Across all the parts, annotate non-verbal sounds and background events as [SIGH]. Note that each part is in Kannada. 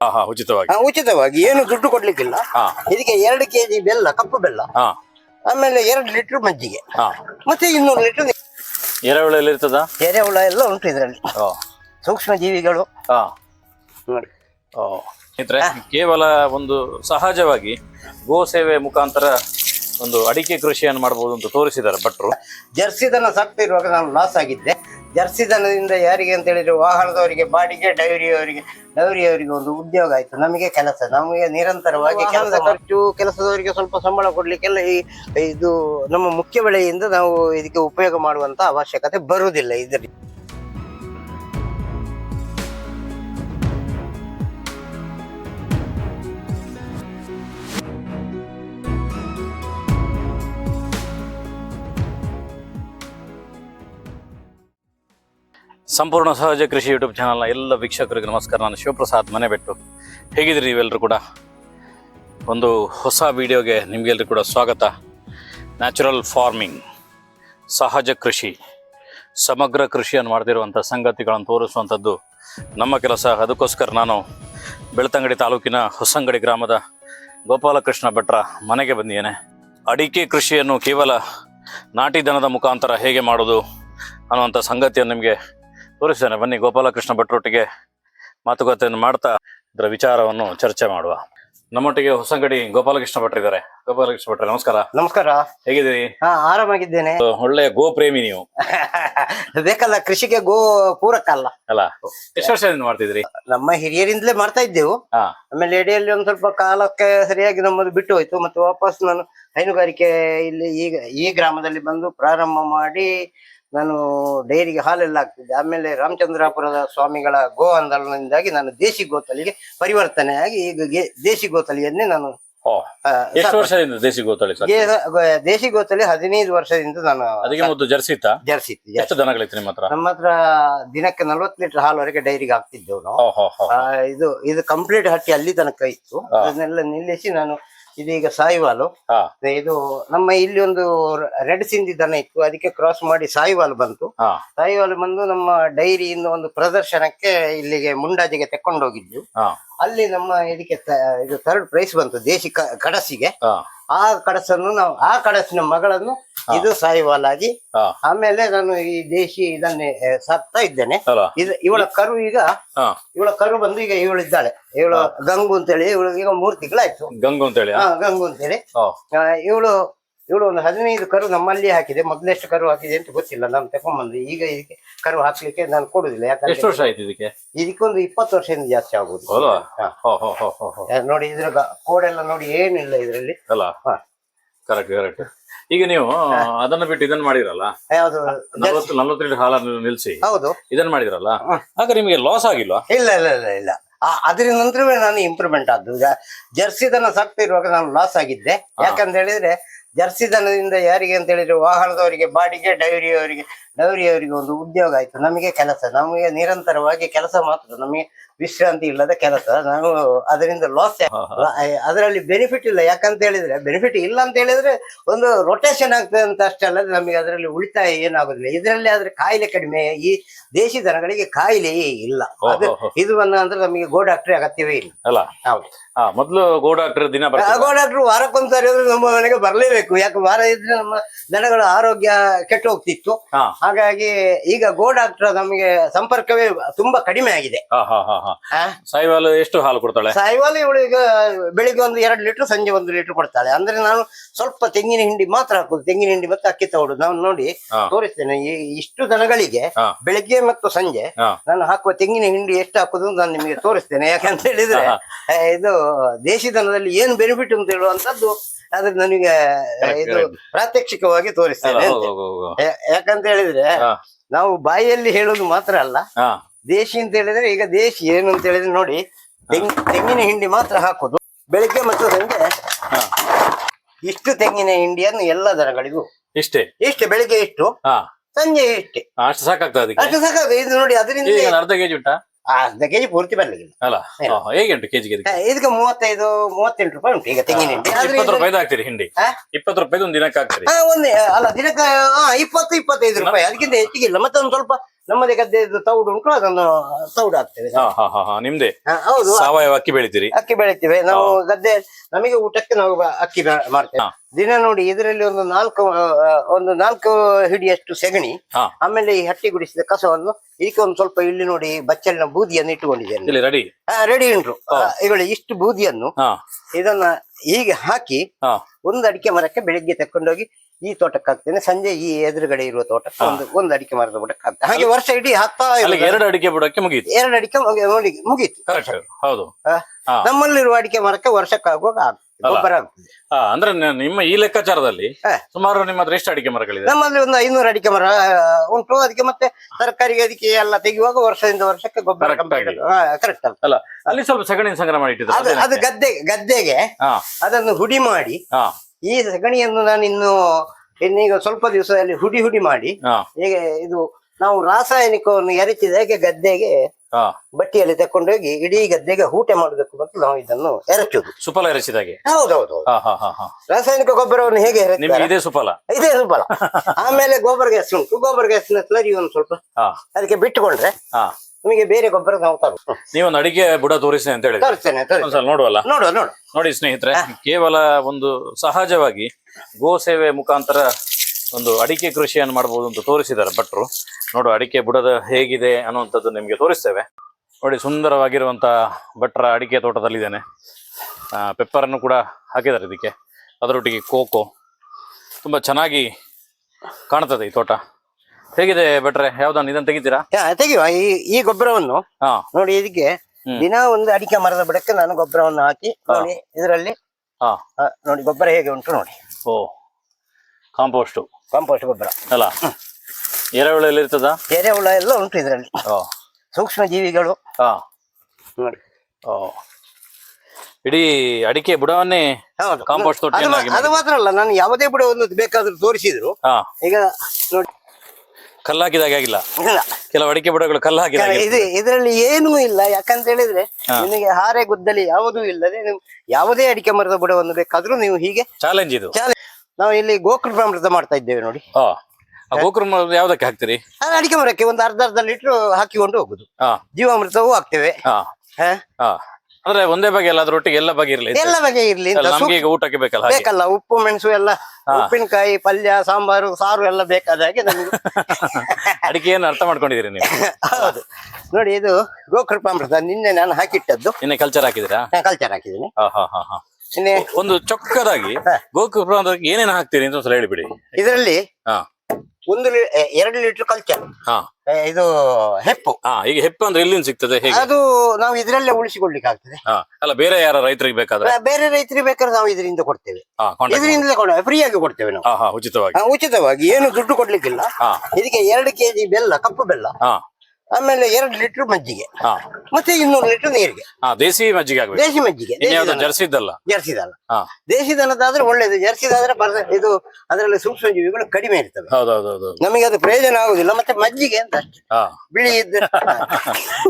ಹಾ ಹಾ ಉಚಿತವಾಗಿ ಉಚಿತವಾಗಿ. ಏನು ದುಡ್ಡು ಕೊಡ್ಲಿಕ್ಕಿಲ್ಲ. ಇದಕ್ಕೆ ಎರಡು ಕೆಜಿ ಬೆಲ್ಲ ಕಪ್ಪು ಬೆಲ್ಲ. ಆಮೇಲೆ ಎರಡು ಲೀಟರ್ ಮಜ್ಜಿಗೆ. ಹಾ. ಮತ್ತೆ ಇನ್ನೂರು ಲೀಟರ್ ಎರೆಹುಳ ಇರ್ತದ? ಎರೆಹುಳ ಎಲ್ಲ ಉಂಟು ಇದರಲ್ಲಿ. ಸೂಕ್ಷ್ಮ ಜೀವಿಗಳು ಹಾ ನೋಡಿ. ಸ್ನೇಹಿತರೆ ಕೇವಲ ಒಂದು ಸಹಜವಾಗಿ ಗೋ ಸೇವೆ ಮುಖಾಂತರ ಒಂದು ಅಡಿಕೆ ಕೃಷಿಯನ್ನು ಮಾಡಬಹುದು ಅಂತ ತೋರಿಸಿದ್ದಾರೆ ಭಟ್ರು. ಜರ್ಸಿ ದನ ಸಾಕ್ತಾ ಇರುವಾಗ ನಾನು ಲಾಸ್ ಆಗಿದ್ದೆ. ಜರ್ಸಿ ದನದಿಂದ ಯಾರಿಗೆ ಅಂತ ಹೇಳಿದ್ರೆ ವಾಹನದವರಿಗೆ ಬಾಡಿಗೆ ಡೈರಿಯವರಿಗೆ ಡೈರಿಯವರಿಗೆ ಒಂದು ಉದ್ಯೋಗ ಆಯ್ತು. ನಮಗೆ ಕೆಲಸ ನಮಗೆ ನಿರಂತರವಾಗಿ ಕೆಲಸ ಖರ್ಚು ಕೆಲಸದವರಿಗೆ ಸ್ವಲ್ಪ ಸಂಬಳ ಕೊಡ್ಲಿಕ್ಕೆಲ್ಲ ಈ ಇದು ನಮ್ಮ ಮುಖ್ಯ ಬೆಳೆಯಿಂದ ನಾವು ಇದಕ್ಕೆ ಉಪಯೋಗ ಮಾಡುವಂತ ಅವಶ್ಯಕತೆ ಬರುವುದಿಲ್ಲ ಇದರಲ್ಲಿ. ಸಂಪೂರ್ಣ ಸಹಜ ಕೃಷಿ ಯೂಟ್ಯೂಬ್ ಚಾನಲ್ನ ಎಲ್ಲ ವೀಕ್ಷಕರಿಗೆ ನಮಸ್ಕಾರ. ನಾನು ಶಿವಪ್ರಸಾದ್ ಮನೆ ಬಿಟ್ಟು ಹೇಗಿದ್ದೀರಿ ನೀವೆಲ್ಲರೂ ಕೂಡ? ಒಂದು ಹೊಸ ವಿಡಿಯೋಗೆ ನಿಮಗೆಲ್ಲರೂ ಕೂಡ ಸ್ವಾಗತ. ನ್ಯಾಚುರಲ್ ಫಾರ್ಮಿಂಗ್, ಸಹಜ ಕೃಷಿ, ಸಮಗ್ರ ಕೃಷಿಯನ್ನು ಮಾಡ್ತಿರುವಂಥ ಸಂಗತಿಗಳನ್ನು ತೋರಿಸುವಂಥದ್ದು ನಮ್ಮ ಕೆಲಸ. ಅದಕ್ಕೋಸ್ಕರ ನಾನು ಬೆಳ್ತಂಗಡಿ ತಾಲೂಕಿನ ಹೊಸಂಗಡಿ ಗ್ರಾಮದ ಗೋಪಾಲಕೃಷ್ಣ ಭಟ್ರ ಮನೆಗೆ ಬಂದಿದ್ದೇನೆ. ಅಡಿಕೆ ಕೃಷಿಯನ್ನು ಕೇವಲ ನಾಟಿ ದನದ ಮುಖಾಂತರ ಹೇಗೆ ಮಾಡೋದು ಅನ್ನುವಂಥ ಸಂಗತಿಯನ್ನು ನಿಮಗೆ ತೋರಿಸ್ತೇನೆ. ಬನ್ನಿ ಗೋಪಾಲಕೃಷ್ಣ ಭಟ್ರೊಟ್ಟಿಗೆ ಮಾತುಕತೆಯನ್ನು ಮಾಡ್ತಾ ಇದರ ವಿಚಾರವನ್ನು ಚರ್ಚೆ ಮಾಡುವ. ನಮ್ಮೊಟ್ಟಿಗೆ ಹೊಸಂಗಡಿ ಗೋಪಾಲಕೃಷ್ಣ ಭಟ್ರಿದ್ದಾರೆ ಗೋಪಾಲಕೃಷ್ಣ ಭಟ್ರೆ ನಮಸ್ಕಾರ. ನಮಸ್ಕಾರ. ಹೇಗಿದ್ದೀರಿ? ಹಾ ಆರಾಮಾಗಿದ್ದೇನೆ. ಒಳ್ಳೆ ಗೋ ಪ್ರೇಮಿ ನೀವು. [LAUGHS] ಬೇಕಲ್ಲ ಕೃಷಿಗೆ ಗೋ ಪೂರಕ ಅಲ್ಲ. ಅಲ್ಲ ಎಷ್ಟು ವರ್ಷದಿಂದ ಮಾಡ್ತಿದ್ರಿ ನಮ್ಮ ಹಿರಿಯರಿಂದಲೇ ಮಾಡ್ತಾ ಇದ್ದೆವು. ಹಾ. ಆಮೇಲೆ ಎಡೆಯಲ್ಲಿ ಒಂದ್ ಸ್ವಲ್ಪ ಕಾಲಕ್ಕೆ ಸರಿಯಾಗಿ ನಮ್ಮದು ಬಿಟ್ಟು ಹೋಯ್ತು. ಮತ್ತೆ ವಾಪಸ್ ನಾನು ಹೈನುಗಾರಿಕೆ ಇಲ್ಲಿ ಈಗ ಈ ಗ್ರಾಮದಲ್ಲಿ ಬಂದು ಪ್ರಾರಂಭ ಮಾಡಿ ನಾನು ಡೈರಿಗೆ ಹಾಲೆಲ್ಲ ಆಗ್ತಿದ್ದೆ ಆಮೇಲೆ ರಾಮಚಂದ್ರಾಪುರದ ಸ್ವಾಮಿಗಳ ಗೋ ಆಂದೋಲನದಿಂದಾಗಿ ನಾನು ದೇಶಿ ಗೋತಳಿಗೆ ಪರಿವರ್ತನೆಯಾಗಿ ಈಗ ಗೆ- ದೇಶಿ ಗೋತಳಿಯನ್ನೇ ನಾನು ಓ ಆ, ಎಷ್ಟು ವರ್ಷದಿಂದ ದೇಸಿ ಗೋತಳಿ ಸರ್ ಗೆ- ಗೋ- ದೇಶಿ ಗೋತಳಿ ಹದಿನೈದು ವರ್ಷದಿಂದ ನಾನು ಅದಕ್ಕೆ ಮೊದಲು ಜರ್ಸಿ ಇತ್ತಾ? ಜರ್ಸಿ ಇತ್ತು, ಎಷ್ಟು ದನಗಳಿತ್ತು ನಿಮ್ಮ ಹತ್ರ? ನಮ್ಮ ಹತ್ರ ದಿನಕ್ಕೆ ನಲ್ವತ್ತು ಲೀಟರ್ ಹಾಲುವರೆಗೆ ಡೈರಿಗೆ ಹಾಕ್ತಿದ್ದೆವು ನಾವು. ಓ ಹೋ ಹೋ ಆ, ಇದು ಇದು ಕಂಪ್ಲೀಟ್ ಹಟ್ಟಿ ಅಲ್ಲಿ ತನಕ ಇತ್ತು. ಅದನ್ನೆಲ್ಲ ನಿಲ್ಲಿಸಿ ನಾನು ಇದೀಗ ಸಾಯಿವಾಲು. ಹಾ. ಇದು ನಮ್ಮ ಇಲ್ಲಿ ಒಂದು ರೆಡ್ ಸಿಂಧಿ ದನ ಇತ್ತು. ಅದಕ್ಕೆ ಕ್ರಾಸ್ ಮಾಡಿ ಸಾಯಿವಾಲು ಬಂತು. ಹಾ. ಸಾಯಿವಾಲು ಬಂದು ನಮ್ಮ ಡೈರಿಯಿಂದ ಒಂದು ಪ್ರದರ್ಶನಕ್ಕೆ ಇಲ್ಲಿಗೆ ಮುಂಡಾಜಿಗೆ ತೆಕ್ಕೊಂಡೋಗಿದ್ವು ಹಾ. ಅಲ್ಲಿ ನಮ್ಮ ಇದಕ್ಕೆ ತ- ಇದು ಥರ್ಡ್ ಪ್ರೈಸ್ ಬಂತು ದೇಶಿ ಕ- ಕಡಸಿಗೆ. ಹಾ. ಆ ಕಡಸನ್ನು ನಾವು ಆ ಕಡಸಿನ ಮಗಳನ್ನು ಇದು ಸಾಯಿವಾಲಾಗಿ ಹಾ. ಆಮೇಲೆ ನಾನು ಈ ದೇಶಿ ಇದನ್ನೇ ಆ, ಸಾಕ್ತಾ ಇದ್ದೇನೆ. ಅಲ್ಲ ಇದು ಇವಳ ಕರು ಈಗ ಹಾ. ಇವಳ ಕರು ಬಂದು ಈಗ ಇವಳು ಇದ್ದಾಳೆ. ಇವಳು ಗಂಗು ಅಂತೇಳಿ ಇವಳು ಈಗ ಮೂರು ತಿಂಗಳಾಯ್ತು. ಗಂಗು ಅಂತೇಳಿ ಹಾ ಗಂಗು ಅಂತೇಳಿ. ಹೇಳಿ ಇವಳು ಇವಳು ಒಂದು ಹದಿನೈದು ಕರು ನಮ್ಮಲ್ಲಿ ಹಾಕಿದೆ ಮೊದಲೆಷ್ಟು ಕರು ಹಾಕಿದೆ ಅಂತ ಗೊತ್ತಿಲ್ಲ ನಾನು ತಕೊಂಡ್ಬಂದು ಈಗ ಇದಕ್ಕೆ ಕರು ಹಾಕ್ಲಿಕ್ಕೆ ನಾನು ಕೊಡುದಿಲ್ಲ ಎಷ್ಟು ವರ್ಷ ಆಯ್ತು ಇದಕ್ಕೆ? ಇದಕ್ಕೊಂದು ಇಪ್ಪತ್ತು ವರ್ಷದಿಂದ ಜಾಸ್ತಿ ಆಗುದು ನೋಡಿ ಇದ್ರ ಕೋಡೆಲ್ಲ ನೋಡಿ ಏನಿಲ್ಲ ಇದರಲ್ಲಿ. ಅಲ್ಲ. ಕರೆಕ್ಟ್ ಕರೆಕ್ಟ್ ಈಗ ನೀವು ಅದನ್ನ ಬಿಟ್ಟು ಇದನ್ನ ಮಾಡಿರಲ್ಲ ನಲ್ವತ್ತು ನಲ್ವತ್ತು ಲೀಟರ್ ಹಾಲನ್ನು ನಿಲ್ಸಿ. ಹೌದು. ಇದನ್ನ ಮಾಡಿದ್ರಲ್ಲ? ಹಾಗೆ ಆಗ ನಿಮಗೆ ಲಾಸ್ ಆಗಿಲ್ವಾ? ಇಲ್ಲ ಇಲ್ಲ ಇಲ್ಲ ಇಲ್ಲ. ಆ- ಅದ್ರ ನಂತರವೇ ನಾನು ಇಂಪ್ರೂವ್ಮೆಂಟ್ ಆದ್ದು. ಜರ್ಸಿದನ್ನ ಜರ್ಸಿ ದನ ಸಾಕ್ತಾ ಇರುವಾಗ ನಾನು ಲಾಸ್ ಆಗಿದ್ದೆ. ಯಾಕಂತ ಹೇಳಿದ್ರೆ ಜರ್ಸಿ ದನದಿಂದ ಯಾರಿಗೆ ಅಂತ ಹೇಳಿದ್ರೆ ವಾಹನದವರಿಗೆ ಬಾಡಿಗೆ ಡೈರಿಯವರಿಗೆ. ಡೈರಿಯವರಿಗೆ ಒಂದು ಉದ್ಯೋಗ ಆಯ್ತು. ನಮಗೆ ಕೆಲಸ. ನಮಗೆ ನಿರಂತರವಾಗಿ ಕೆಲಸ ಮಾತ್ರ. ನಮಗೆ ವಿಶ್ರಾಂತಿ ಇಲ್ಲದ ಕೆಲಸ. ನಾವು ಅದರಿಂದ ಲಾಸ್. ಅದರಲ್ಲಿ ಬೆನಿಫಿಟ್ ಇಲ್ಲ. ಯಾಕಂತ ಹೇಳಿದ್ರೆ ಬೆನಿಫಿಟ್ ಇಲ್ಲ ಅಂತ ಹೇಳಿದ್ರೆ ಒಂದು ರೊಟೇಷನ್ ಆಗ್ತದೆ ಅಂತ ಅಷ್ಟೇ ಅಲ್ಲದೆ ನಮಗೆ ಅದರಲ್ಲಿ ಉಳಿತಾಯ ಏನಾಗುದಿಲ್ಲ. ಇದರಲ್ಲಿ ಆದ್ರೆ ಕಾಯಿಲೆ ಕಡಿಮೆ. ಈ ದೇಶಿ ದನಗಳಿಗೆ ಕಾಯಿಲೆಯೇ ಇಲ್ಲ. ಅದು. ಇದು ಬಂದ ಅಂದ್ರೆ ನಮಗೆ ಗೋ ಡಾಕ್ಟ್ರಿ ಅಗತ್ಯವೇ ಇಲ್ಲ. ಅಲ್ಲ? ಹೌದು. ಮೊದ್ಲು ಗೋ ಡಾಕ್ಟರ್ ದಿನ ಗೋ ಡಾಕ್ಟರ್ ವಾರಕ್ಕೊಂದ್ಸರಿ ಆದ್ರೂ ನಮ್ಮ ಮನೆಗೆ ಬರ್ಲೇಬೇಕು. ಯಾಕೆ ವಾರ ಇದ್ರೆ ನಮ್ಮ ದನಗಳ ಆರೋಗ್ಯ ಕೆಟ್ಟು ಹೋಗ್ತಿತ್ತು. ಹಾಗಾಗಿ ಈಗ ಗೋ ಡಾಕ್ಟರ್ ನಮಗೆ ಸಂಪರ್ಕವೇ ತುಂಬಾ ಕಡಿಮೆ ಆಗಿದೆ. ಸಾಯಿವಾಲು ಎಷ್ಟು ಹಾಲು ಕೊಡ್ತಾಳೆ? ಸಾಯಿವಾಲ ಇವಳು ಈಗ ಬೆಳಿಗ್ಗೆ ಒಂದು ಎರಡು ಲೀಟರ್ ಸಂಜೆ ಒಂದು ಲೀಟರ್ ಕೊಡ್ತಾಳೆ. ಅಂದ್ರೆ ನಾನು ಸ್ವಲ್ಪ ತೆಂಗಿನ ಹಿಂಡಿ ಮಾತ್ರ ಹಾಕುದು. ತೆಂಗಿನ ಹಿಂಡಿ ಮತ್ತೆ ಅಕ್ಕಿ ತಗೊಡು ನಾನು ನೋಡಿ ತೋರಿಸ್ತೇನೆ. ಈ ಇಷ್ಟು ದನಗಳಿಗೆ. ಬೆಳಿಗ್ಗೆ ಮತ್ತು ಸಂಜೆ ನಾನು ಹಾಕುವ ತೆಂಗಿನ ಹಿಂಡಿ ಎಷ್ಟು ಹಾಕುದು ನಾನು ನಿಮಗೆ ತೋರಿಸ್ತೇನೆ. ಯಾಕಂತ ಹೇಳಿದ್ರೆ ಇದು ದೇಶಿ ದನದಲ್ಲಿ ಏನು ಬೆನಿಫಿಟ್ ಅಂತ ಹೇಳುವಂತದ್ದು ಅದ್ರ ನನಗೆ ಇದು ಪ್ರಾತ್ಯಕ್ಷಿಕವಾಗಿ ತೋರಿಸ್ತೇನೆ ಯಾಕಂತ ಹೇಳಿದ್ರೆ ನಾವು ಬಾಯಿಯಲ್ಲಿ ಹೇಳೋದು ಮಾತ್ರ ಅಲ್ಲ. ದೇಶಿ ಅಂತ ಹೇಳಿದ್ರೆ ಈಗ ದೇಶಿ ಏನು ಅಂತ ಹೇಳಿದ್ರೆ ನೋಡಿ ತೆಂಗ್ ತೆಂಗಿನ ಹಿಂಡಿ ಮಾತ್ರ ಹಾಕೋದು. ಬೆಳಿಗ್ಗೆ ಮತ್ತು ಸಂಜೆ ಇಷ್ಟು ತೆಂಗಿನ ಹಿಂಡಿಯನ್ನು ಎಲ್ಲ ದನಗಳಿಗೂ. ಇಷ್ಟೇ? ಇಷ್ಟೇ ಬೆಳಿಗ್ಗೆ ಇಷ್ಟು ಸಂಜೆ ಇಷ್ಟೇ. ಅಷ್ಟು ಸಾಕಾಗ್ತದೆ ಅಷ್ಟು ಸಾಕಾಗ್ತದೆ. ಇದು ನೋಡಿ ಅದರಿಂದ ಅರ್ಧ ಕೆಜಿ ಉಂಟಾ? ಅರ್ಧ ಕೆಜಿ ಪೂರ್ತಿ ಬರ್ಲಿಕ್ಕಿಲ್ಲ. ಅಲ್ಲ ಇಲ್ಲ. ಹಾ, ಹೇಗೆ ಉಂಟು ಕೆಜಿಗೆ ಹಾ, ಇದಕ್ಕೆ ಮೂವತ್ತೈದು ಮೂವತ್ತೆಂಟು ರೂಪಾಯಿ ಉಂಟು ಈಗ ತೆಂಗಿನ ಹಿಂಡಿ. ಆದ್ರೆ ಇಪ್ಪತ್ತು ಇದು- ಹಾಕ್ತೀರಿ ಹಿಂಡಿ. ಹಾ? ಇಪ್ಪತ್ತು ರೂಪಾಯಿದು ಒಂದು ದಿನಕ್ಕೆ ಹಾಕ್ತೀರಿ ಹಾ, ಒಂದೇ ಅಲ್ಲ ದಿನಕ್ಕೆ ಹಾ, ಇಪ್ಪತ್ತು ಇಪ್ಪತ್ತೈದು ರೂಪಾಯಿ. ಅದಕ್ಕಿಂತ ಹೆಚ್ಚಿಗಿಲ್ಲ ಮತ್ತೆ ಒಂದು ಸ್ವಲ್ಪ ನಮ್ಮದೇ ಗದ್ದೆದು ತೌಡು ಉಂಟು ಅದನ್ನು ತೌಡು ಹಾಕ್ತೇವೆ ಹಾ ಹಾ ಹಾ ಹಾ ನಿಮ್ದೇ? ಹಾ, ಹೌದು. ಸಾವಯವ ಅಕ್ಕಿ ಬೆಳಿತೀರಿ. ಅಕ್ಕಿ ಬೆಳಿತೇವೆ. ನಾವು ಗದ್ದೆ ನಮಗೆ ಊಟಕ್ಕೆ ನಾವು ಅಕ್ಕಿ ಬೆ- ಮಾಡ್ತೇವೆ. ಹಾ. ದಿನ ನೋಡಿ ಇದರಲ್ಲಿ ಒಂದು ನಾಲ್ಕು ಒಂದು ನಾಲ್ಕು ಹಿಡಿಯಷ್ಟು ಸೆಗಣಿ ಹಾ. ಆಮೇಲೆ ಈ ಹಟ್ಟಿ ಗುಡಿಸಿದ ಕಸವನ್ನು ಇದಕ್ಕೆ ಒಂದು ಸ್ವಲ್ಪ ಇಲ್ಲಿ ನೋಡಿ ಬಚ್ಚಲಿನ ಬೂದಿಯನ್ನು ಇಟ್ಟುಕೊಂಡಿದ್ದೇನೆ. ಇಲ್ಲಿ ರೆಡಿ ರೆಡಿ ಉಂಟು. ಇವಳು ಇಷ್ಟು ಬೂದಿಯನ್ನು ಹಾ. ಇದನ್ನ ಹೀಗೆ ಹಾಕಿ ಹಾ. ಒಂದು ಅಡಿಕೆ ಮರಕ್ಕೆ ಬೆಳಿಗ್ಗೆ ತಕೊಂಡೋಗಿ ಈ ತೋಟಕ್ಕೆ ಹಾಕ್ತೇನೆ. ಸಂಜೆ ಈ ಎದುರುಗಡೆ ಇರುವ ತೋಟಕ್ಕೆ ಒಂದು ಒಂದು ಅಡಿಕೆ ಮರದ ಬುಡಕ್ಕೆ ಹಾಕ್ತೇನೆ. ಹಾಗೆ ವರ್ಷ ಇಡೀ ಹಾಕ್ತಾ. ಎರಡು ಅಡಿಕೆ ಬುಡಕ್ಕೆ ಮುಗೀತು. ಎರಡು ಅಡಿಕೆ ಮುಗಿ- ನೋಡಿ ಮುಗೀತು. ಕರೆಕ್ಟ್ ಹೌದು. ಆ, ಹಾ. ನಮ್ಮಲ್ಲಿರುವ ಅಡಿಕೆ ಮರಕ್ಕೆ ವರ್ಷಕ್ಕಾಗುವಾಗ ಆಗ್ತದೆ. ಗೊಬ್ಬರ ಆಗ್ತದೆ. ಹಾ ಅಂದ್ರೆ ನ- ನಿಮ್ಮ ಈ ಲೆಕ್ಕಾಚಾರದಲ್ಲಿ ಹಾ. ಸುಮಾರು ನಿಮ್ಮ ಹತ್ರ ಎಷ್ಟು ಅಡಿಕೆ ಮರಗಳಿದೆ? ನಮ್ಮಲ್ಲಿ ಒಂದು ಐನೂರು ಅಡಿಕೆ ಮರ ಆ, ಉಂಟು. ಅದಕ್ಕೆ ಮತ್ತೆ ತರಕಾರಿ ಅದಕ್ಕೆ ಎಲ್ಲ ತೆಗೆಯುವಾಗ ವರ್ಷದಿಂದ ವರ್ಷಕ್ಕೆ ಗೊಬ್ಬರ Correct ಆಗಿ. ಕರೆಕ್ಟ್ ಅಲ್ಲ ಅಲ್ಲ ಅಲ್ಲಿ ಸ್ವಲ್ಪ ಸಗಣಿ ಸಂಗ್ರಹ ಮಾಡಿ ಅದು ಇಟ್ಟಿದ್ದಾರೆ ಅದು ಗದ್ದೆ ಗದ್ದೆಗೆ ಹಾ. ಅದನ್ನು ಹುಡಿ ಮಾಡಿ ಹಾ. ಈ ಸಗಣಿಯನ್ನು ನಾನು ಇನ್ನು ಇನ್ನೀಗ ಸ್ವಲ್ಪ ದಿವಸದಲ್ಲಿ ಹುಡಿ ಹುಡಿ ಮಾಡಿ ಹಾ. ಹೀಗೆ ಇದು ನಾವು ರಾಸಾಯನಿಕವನ್ನು ಎರಚಿದ ಹಾಗೆ ಗದ್ದೆಗೆ ಬಟ್ಟಿಯಲ್ಲಿ ತಕೊಂಡೋಗಿ ಇಡೀ ಗದ್ದೆಗೆ ಊಟ ಮಾಡಬೇಕು ಅಂತ ನಾವು ಇದನ್ನು ಎರಚುದು. ಸುಫಲ ಎರಚಿದಾಗೆ? ಹೌದೌದು ರಾಸಾಯನಿಕ ಗೊಬ್ಬರವನ್ನು ಹೇಗೆ? ಇದೇ ಸುಫಲ? ಇದೇ ಸುಫಲ. [LAUGHS] ಆಮೇಲೆ ಗೋಬರ್ ಗ್ಯಾಸ್ ಉಂಟು. ಗೊಬ್ಬರ ಗ್ಯಾಸ್ನ ಸ್ಲರಿ ಒಂದು ಸ್ವಲ್ಪ ಅದಕ್ಕೆ ಬಿಟ್ಟುಕೊಂಡ್ರೆ ಹಾ. ನಿಮಗೆ ಬೇರೆ ಗೊಬ್ಬರ ನಾವು ತರು ನೀವೊಂದು ಅಡಿಕೆ ಬುಡ ತೋರಿಸಿ ಅಂತ ಹೇಳಿ ತರಿಸ್ತೇನೆ. ನೋಡುವಲ್ಲ? ನೋಡುವ ನೋಡು ನೋಡಿ ಸ್ನೇಹಿತರೆ ಕೇವಲ ಒಂದು ಸಹಜವಾಗಿ ಗೋ ಸೇವೆ ಮುಖಾಂತರ ಒಂದು ಅಡಿಕೆ ಕೃಷಿಯನ್ನು ಮಾಡಬಹುದು ಅಂತ ತೋರಿಸಿದ್ದಾರೆ ಭಟ್ರು. ನೋಡು ಅಡಿಕೆ ಬುಡದ ಹೇಗಿದೆ ಅನ್ನುವಂಥದ್ದು ನಿಮಗೆ ತೋರಿಸ್ತೇವೆ. ನೋಡಿ ಸುಂದರವಾಗಿರುವಂಥ ಭಟ್ರ ಅಡಿಕೆ ತೋಟದಲ್ಲಿದ್ದೇನೆ. ಪೆಪ್ಪರನ್ನು ಕೂಡ ಹಾಕಿದ್ದಾರೆ ಇದಕ್ಕೆ. ಅದರೊಟ್ಟಿಗೆ ಕೋಕೋ. ತುಂಬ ಚೆನ್ನಾಗಿ ಕಾಣ್ತದೆ ಈ ತೋಟ. ಹೇಗಿದೆ ಭಟ್ರೆ ಯಾವ್ದನ್ನು ಇದನ್ನು ತೆಗಿತೀರಾ? ತೆಗೆಯುವ ಈ ಈ ಗೊಬ್ಬರವನ್ನು. ಹಾ. ನೋಡಿ ಇದಕ್ಕೆ. ದಿನ ಒಂದು ಅಡಿಕೆ ಮರದ ಬಿಡಕ್ಕೆ ನಾನು ಗೊಬ್ಬರವನ್ನು ಹಾಕಿ ನೋಡಿ ಇದರಲ್ಲಿ ಹಾ. ನೋಡಿ ಗೊಬ್ಬರ ಹೇಗೆ ಉಂಟು ನೋಡಿ. ಓ ಕಾಂಪೋಸ್ಟು. ಕಾಂಪೋಸ್ಟ್ ಗೊಬ್ಬರ. ಅಲ್ಲ. ಎರೆಹುಳ ಇರ್ತದ? ಎರೆಹುಳ ಎಲ್ಲ ಉಂಟು ಇದರಲ್ಲಿ. ಸೂಕ್ಷ್ಮ ಜೀವಿಗಳು. ಹಾ. ನೋಡಿ ಓ. ಇಡೀ ಅಡಿಕೆ ಬುಡವನ್ನೇ ಹೌದು. ಕಾಂಪೋಸ್ಟ್ ಅದು ಮಾತ್ರ ಅಲ್ಲ ನಾನು ಯಾವುದೇ ಬುಡ ಒಂದು ಬೇಕಾದ್ರೂ ತೋರಿಸಿದ್ರು. ಹಾ. ಈಗ ನೋಡಿ. ಕಲ್ಲು ಹಾಕಿದಾಗ ಆಗಿಲ್ಲ. ಕೆಲವು ಅಡಿಕೆ ಬುಡಗಳು ಕಲ್ಲು ಹಾಕಿದಾಗ ಇದು ಇದರಲ್ಲಿ ಏನೂ ಇಲ್ಲ. ಯಾಕಂತ ಹೇಳಿದ್ರೆ ನಿಮಗೆ ಹಾರೆ ಗುದ್ದಲಿ ಯಾವುದೂ ಇಲ್ಲದೆ ನೀವು ಯಾವುದೇ ಅಡಿಕೆ ಮರದ ಬುಡವನ್ನು ಬೇಕಾದ್ರೂ ನೀವು ಹೀಗೆ ಚಾಲೆಂಜ್ ಇದು. ನಾವು ಇಲ್ಲಿ ಗೋಕೃಪಾಮೃತ ಮಾಡ್ತಾ ಇದ್ದೇವೆ ನೋಡಿ. ಗೋಕುರ್ಮ ಯಾವ್ದಕ್ಕೆ ಹಾಕ್ತೀರಿ? ಅದು ಅಡಿಕೆ ಮರಕ್ಕೆ ಒಂದು ಅರ್ಧ ಅರ್ಧ ಲೀಟರ್ ಹಾಕಿಕೊಂಡು ಹೋಗುದು. ಹಾ ಜೀವಾಮೃತವೂ ಹಾಕ್ತೇವೆ. ಹಾ ಹ? ಹಾ ಅಂದ್ರೆ ಒಂದೇ ಬಗೆ ಅಲ್ಲ ಅದ್ರೊಟ್ಟಿಗೆ ಎಲ್ಲ ಬಗೆ ಇರ್ಲಿ ಎಲ್ಲ ಬಗೆ ಇರ್ಲಿ. ಅಂತ ನಮ್ಗೆ ಈಗ ಊಟಕ್ಕೆ ಬೇಕಲ್ಲ ಹಾಗೆ? ಬೇಕಲ್ಲ ಉಪ್ಪು ಮೆಣಸು ಎಲ್ಲ ಉಪ್ಪಿನಕಾಯಿ ಪಲ್ಯ ಸಾಂಬಾರು ಸಾರು ಎಲ್ಲ ಬೇಕಾದ ಹಾಗೆ [LAUGHS] ಅಡಿಕೆ ಏನು ಅರ್ಥ ಮಾಡ್ಕೊಂಡಿದ್ದೀರಿ ನೀವು. [LAUGHS] ಹೌದು. ನೋಡಿ ಇದು ಗೋಕೃಪಾಮೃತ ನಿನ್ನೆ ನಾನು ಹಾಕಿಟ್ಟದ್ದು. ನಿನ್ನೆ ಕಲ್ಚರ್ ಹಾಕಿದಿರಾ ನಾನು ಕಲ್ಚರ್ ಹಾಕಿದ್ದೀನಿ. ಹಾ ಹಾ ಹಾ ಹಾ. ನಿನ್ನೆ ಒಂದು ಚೊಕ್ಕದಾಗಿ ಗೋಕೃಪ ಏನೇನು ಹಾಕ್ತೀರಿ ಅಂತ ಒಂದ್ಸಲ ಹೇಳಿಬಿಡಿ. ಇದರಲ್ಲಿ ಹಾ. ಒಂದು ಲೀ- ಎ, ಎರಡು ಲೀಟರ್ ಕಲ್ಚರ್ ಹಾ. ಇದು ಹೆಪ್ಪು. ಹಾ ಈಗ ಹೆಪ್ಪು ಅಂದ್ರೆ ಎಲ್ಲಿಂದ ಸಿಗ್ತದೆ ಹೇಗೆ? ಅದು ನಾವು ಇದರಲ್ಲೇ ಉಳಿಸಿಕೊಳ್ಳಿಕ್ಕೆ ಆಗ್ತದೆ ಹಾ ಅಲ್ಲ ಬೇರೆ ಯಾರ ರೈತರಿಗೆ ಬೇಕಾದ್ರೆ? ಬೇರೆ ರೈತರಿಗೆ ಬೇಕಾದ್ರೆ ನಾವು ಇದರಿಂದ ಕೊಡ್ತೇವೆ. ಹಾ ಇದರಿಂದ ಕೊಡ ಫ್ರೀ ಆಗಿ ಕೊಡ್ತೇವೆ ನಾವು. ಹಾ ಹಾ ಉಚಿತವಾಗಿ. ಆ, ಉಚಿತವಾಗಿ ಏನು ದುಡ್ಡು ಕೊಡ್ಲಿಕ್ಕಿಲ್ಲ. ಹಾ. ಇದಕ್ಕೆ ಎರಡು ಕೆಜಿ ಬೆಲ್ಲ ಕಪ್ಪು ಬೆಲ್ಲ. ಹಾ. ಆಮೇಲೆ ಎರಡು ಲೀಟರ್ ಮಜ್ಜಿಗೆ. ಹಾ. ಮತ್ತೆ ಇನ್ನೂರು ಲೀಟರ್ ನೀರಿಗೆ. ಹಾ ದೇಸಿ ಮಜ್ಜಿಗೆ ಆಗ್ಬೇಕು. ದೇಸಿ ಮಜ್ಜಿಗೆ ಇನ್ಯಾವ್ದು? ದನ. ಜರ್ಸಿ ಇದ್ದಲ್ಲ ಜರ್ಸಿ ದನ ಹಾ. ದೇಶಿ ದನದಾದ್ರೆ ಒಳ್ಳೇದು. ಜರ್ಸಿದಾದ್ರೆ ಬರ್ದ ಇದು ಅದರಲ್ಲಿ ಸೂಕ್ಷ್ಮ ಜೀವಿಗಳು ಕಡಿಮೆ ಇರ್ತವೆ. ಹೌದೌದೌದು. ನಮಗೆ ಅದು ಪ್ರಯೋಜನ ಆಗುದಿಲ್ಲ. ಮತ್ತೆ ಮಜ್ಜಿಗೆ ಅಂತ ಅಷ್ಟೇ. ಹಾ. ಬಿಳಿ [LAUGHS] ಇದ್ದ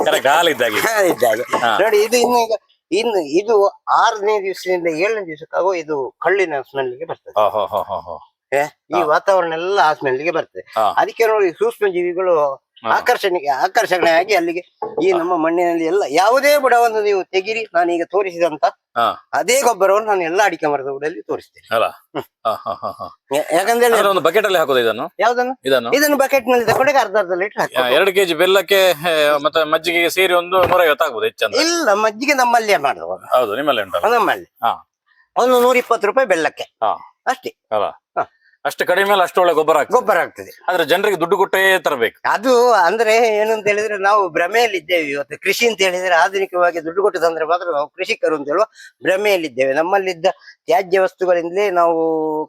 ಕರೆಕ್ಟ್ ಹಾಲಿದ್ದಾಗೆ ಹಾ, ಇದ್ದಾಗೆ ನೋಡಿ ಇದು ಇನ್ನು ಈಗ ಇನ್ನು ಇದು ಆರನೇ ದಿವಸದಿಂದ ಏಳನೇ ದಿವಸಕ್ಕಾಗೋ ಇದು ಕಳ್ಳಿನ ಸ್ಮೆಲ್ಗೆ ಬರ್ತದೆ. ಹಾ ಹಾ ಹಾ ಹಾ ಹಾ. ಏ, ಈ ವಾತಾವರಣ ಎಲ್ಲ ಆ ಸ್ಮೆಲ್ಗೆ ಬರ್ತದೆ. ಹಾ. ಅದಕ್ಕೆ ನೋಡಿ ಸೂಕ್ಷ್ಮ ಜೀವಿಗಳು ಆಕರ್ಷಣೆ ಆಕರ್ಷಣೆ ಆಗಿ ಅಲ್ಲಿಗೆ ಈ ನಮ್ಮ ಮಣ್ಣಿನಲ್ಲಿ ಎಲ್ಲ ಯಾವುದೇ ಬುಡವನ್ನು ನೀವು ತೆಗಿರಿ ನಾನೀಗ ತೋರಿಸಿದಂತ ಅದೇ ಗೊಬ್ಬರವನ್ನು ನಾನು ಎಲ್ಲ ಅಡಿಕೆ ಮರದ ಬುಡದಲ್ಲಿ ತೋರಿಸ್ತೇನೆ. ಅಲ್ಲ? ಯಾಕಂದ್ರೆ ಒಂದು ಬಕೆಟ್ ಅಲ್ಲಿ ಹಾಕೋದು ಇದನ್ನು? ಯಾವ್ದನ್ನು? ಇದನ್ನು? ಇದನ್ನು ಬಕೆಟ್ನಲ್ಲಿ ತಗೊಂಡಾಗ ಅರ್ಧ ಅರ್ಧ ಲೀಟರ್ ಹಾಕಿ ಎರಡು ಕೆಜಿ ಬೆಲ್ಲಕ್ಕೆ ಮತ್ತೆ ಮಜ್ಜಿಗೆಗೆ ಸೇರಿ ಒಂದು ನೂರೈವತ್ತು ಐವತ್ತಾಗ್ಬೋದು ಹೆಚ್ಚಂದ್ರೆ ಇಲ್ಲ ಮಜ್ಜಿಗೆ ನಮ್ಮಲ್ಲೇ ಮಾಡುವ ಹೌದು ನಿಮ್ಮಲ್ಲಿ ಒಂದು ನೂರ ಇಪ್ಪತ್ತು ರೂಪಾಯಿ ಬೆಲ್ಲಕ್ಕೆ. ಅಷ್ಟೇ. ಅಲ್ಲ. ಅಷ್ಟು ಕಡಿಮೆ ಮೇಲೆ ಅಷ್ಟು ಒಳ್ಳೆ ಗೊಬ್ಬರ ಗೊಬ್ಬರ ಆಗ್ತದೆ. ಆದ್ರೆ ಜನರಿಗೆ ದುಡ್ಡು ಕೊಟ್ಟೇ ತರಬೇಕು. ಅದು ಅಂದ್ರೆ ಏನು ಅಂತ ಹೇಳಿದ್ರೆ ನಾವು ಭ್ರಮೆಯಲ್ಲಿದ್ದೇವೆ ಇವತ್ತು. ಕೃಷಿ ಅಂತ ಹೇಳಿದ್ರೆ ಆಧುನಿಕವಾಗಿ ದುಡ್ಡು ಕೊಟ್ಟು ತಂದ್ರೆ ಮಾತ್ರ ನಾವು ಕೃಷಿಕರು ಅಂತ ಹೇಳುವ ಭ್ರಮೆಯಲ್ಲಿದ್ದೇವೆ. ನಮ್ಮಲ್ಲಿದ್ದ ತ್ಯಾಜ್ಯ ವಸ್ತುಗಳಿಂದಲೇ ನಾವು